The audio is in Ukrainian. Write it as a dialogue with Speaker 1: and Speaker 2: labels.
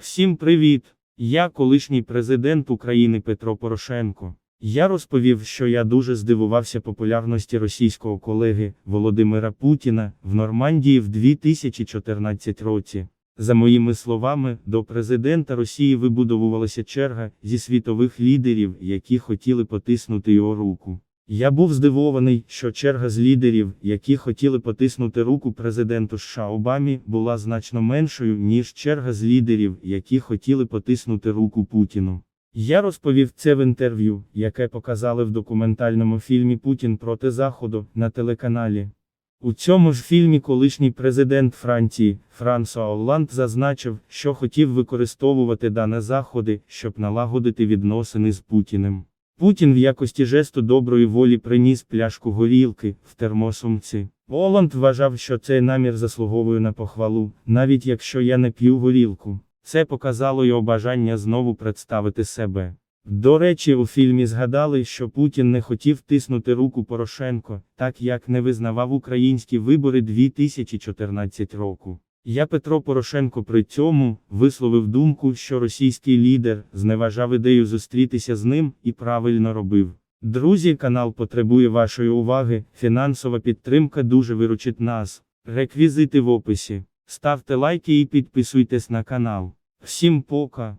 Speaker 1: Всім привіт! Я колишній президент України Петро Порошенко. Я розповів, що я дуже здивувався популярності російського колеги Володимира Путіна в Нормандії в 2014 році. За моїми словами, до президента Росії вибудовувалася черга зі світових лідерів, які хотіли потиснути його руку. Я був здивований, що черга з лідерів, які хотіли потиснути руку президенту США Обамі, була значно меншою, ніж черга з лідерів, які хотіли потиснути руку Путіну. Я розповів це в інтерв'ю, яке показали в документальному фільмі Путін проти Заходу на телеканалі. У цьому ж фільмі колишній президент Франції Франсуа Олланд зазначив, що хотів використовувати дане заходи, щоб налагодити відносини з Путіним. Путін в якості жесту доброї волі приніс пляшку горілки в термосумці. Оланд вважав, що цей намір заслуговує на похвалу, навіть якщо я не п'ю горілку. Це показало його бажання знову представити себе. До речі, у фільмі згадали, що Путін не хотів тиснути руку Порошенко, так як не визнавав українські вибори 2014 року. Я Петро Порошенко при цьому висловив думку, що російський лідер зневажав ідею зустрітися з ним і правильно робив. Друзі, канал потребує вашої уваги, фінансова підтримка дуже виручить нас. Реквізити в описі. Ставте лайки і підписуйтесь на канал. Всім пока!